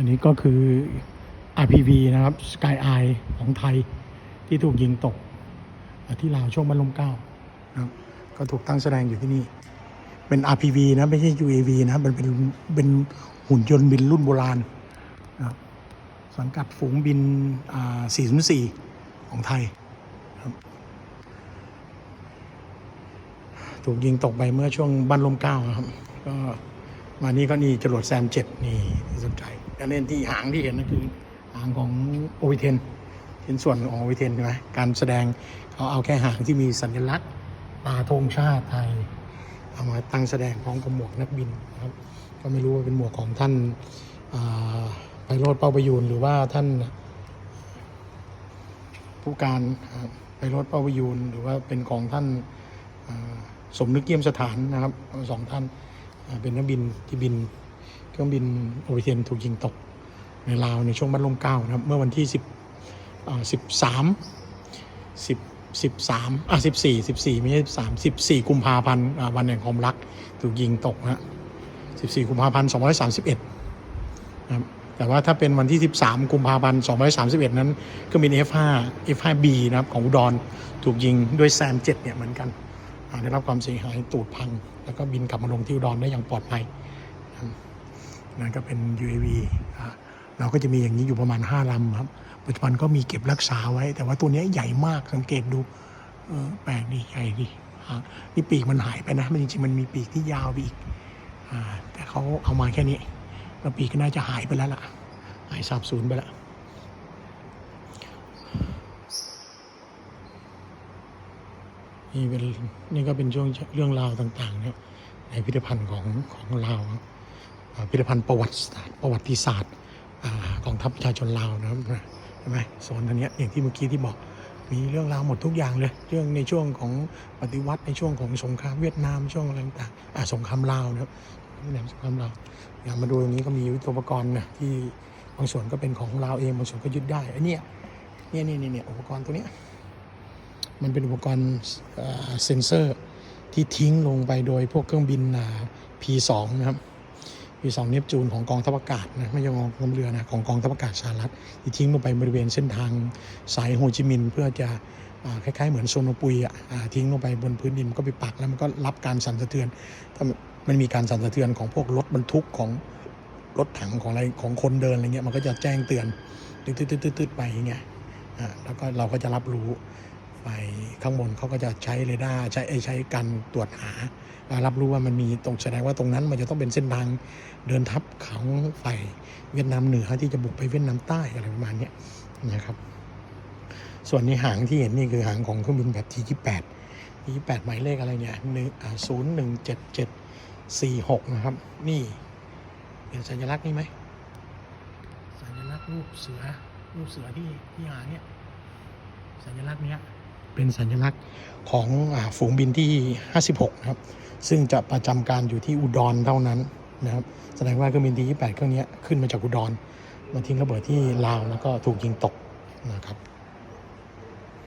อันนี้ก็คือ RPV นะครับ Sky Eye ของไทยที่ถูกยิงตก ที่ลาวช่วงบรรลมเก้านะครับก็ถูกตั้งแสดงอยู่ที่นี่ เป็น RPV นะ ไม่ใช่ UAV นะมันเป็นเป็นหุ่นยนต์บินรุ่นโบราณนะสังกัดฝูงบิน 404 ของไทยถูกยิงตกไปเมื่อช่วงบ้านลมเก้าครับ ก็มานี่ก็นี่จรวดแซมเจ็ดนี่ที่สนใจ การเล่นที่หางที่เห็นนั่นคือหางของโอวิเทนชิ้นส่วนของโอวิเทนใช่ไหมการแสดงเขาเอาแค่หางที่มีสัญลักษณ์ตาธงชาติไทยเอามาตั้งแสดงพร้อมกับหมวกนักบินครับก็ไม่รู้ว่าเป็นหมวกของท่านไพโรธเป้าประยูนหรือว่าท่านผู้การไพโรธเป้าประยูนหรือว่าเป็นของท่านสมนึกเยี่ยมสถานนะครับสองท่านเป็นนักบินที่บิน รื่องบินโอเวเทนถูกยิงตกในลาวในช่วงบันลมเก้านะครับ เมื่อวันที่สิบสิบสามสิบสิบสามอะสิบสี่สิบสี่ไม่ใช่สิบสามสิบสี่กุมภาพันธ์วันแห่งความรักถูกยิงตกนะสิบสี่กุมภาพันธ์สองร้อยสามสิบเอ็ดนะครับแต่ว่าถ้าเป็นวันที่ 13 กุมภาพันธ์231 นั้นก็มี F5 F5B นะครับของอุดรถูกยิงด้วยแซม7เนี่ยเหมือนกันได้รับความเสียหายตูดพัง แล้วก็บินกลับมาลงที่อุดรได้อย่างปลอดภัย นั่นก็เป็น UAV อ่าเราก็จะมีอย่างนี้อยู่ประมาณ 5ลำครับ ปัจจุบันก็มีเก็บรักษาไว้ แต่ว่าตัวนี้ใหญ่มากสังเกตดูแปลกดีใหญ่ดีอ่นี่ปีกมันหายไปนะ มันจริงๆมันมีปีกที่ยาวไปอีกอแต่เขาเอามาแค่นี้แล้วปีกก็น่าจะหายไปแล้วล่ะ หายสาบสูญไปแล้วนี่เป็นนี่ก็เป็นช่วงเรื่องราวต่างๆเนี่ยในพิพิธภัณฑ์ของของลาวอ่า พิพิธภัณฑ์ประวัติศาสตร์ประวัติศาสตร์อ่ากองทัพประชาชนลาวนะครับใช่ไหมโซนอันนี้อย่างที่เมื่อกี้ที่บอกมีเรื่องราวหมดทุกอย่างเลย เรื่องในช่วงของปฏิวัติในช่วงของสงครามเวียดนามช่วงอะไรต่างๆสงครามลาวนะครับเวียดนามสงครามลาวอย่างมาดูตรงนี้ก็มียุทโธปกรณ์นะที่บางส่วนก็เป็นของลาวเองบางส่วนก็ยึดได้อันนี้เนี่ยเนี่ยเนี่ยเนี่ยอุปกรณ์ตัวนี้มันเป็นอุปกรณ์เซ็นเซอร์ที่ทิ้งลงไปโดยพวกเครื่องบินอ่า P2 นะครับ P2 เนปจูนของกองทัพอากาศนะไม่ใช่ขอกองทัพเรือนะของกองทัพอากาศสหรัฐที่ทิ้งลงไปบริเวณเส้นทางสายโฮจิมินห์เพื่อจะคล้ายๆ เหมือนโซนปุยอะทิ้งลงไปบนพื้นดินมันก็ไปปักแล้วมันก็รับการสั่นสะเทือนถ้ามันมีการสั่นสะเทือนของพวกรถบรรทุกของรถถังของอะไรของคนเดินอะไรเงี้ยมันก็จะแจ้งเตือนตืดๆๆๆไปอย่างเงี้ยอ่าแล้วก็เราก็จะรับรู้ ฝ่ายข้างบนเขาก็จะใช้เรดาร์ใช้เอ้ยใช้การตรวจหา รับรู้ว่ามันมีตรงแสดงว่าตรงนั้นมันจะต้องเป็นเส้นทางเดินทัพของฝ่ายเวียดนามเหนือที่จะบุกไปเวียดนามใต้อะไรประมาณนี้นะครับ ส่วนในหางที่เห็นนี่คือหางของเครื่องบินแบบ T28 T28 หมายเลขอะไรเนี่ยหนึ่งศูนย์หนึ่งเจ็ดเจ็ดสี่หกนะครับ นี่เป็นสัญลักษณ์นี่ไหมสัญลักษณ์รูปเสือรูปเสือที่ที่หางเนี่ยสัญลักษณ์เนี้ย เป็นสัญลักษณ์ของอฝูงบินที่ 56 นะครับ ซึ่งจะประจำการอยู่ที่อุดรเท่านั้นนะครับ แสดงว่าเครื่องบินที่ 28 เครื่องนี้ขึ้นมาจากอุดร มาทิ้งระเบิดที่ลาวแล้วก็ถูกยิงตกนะครับ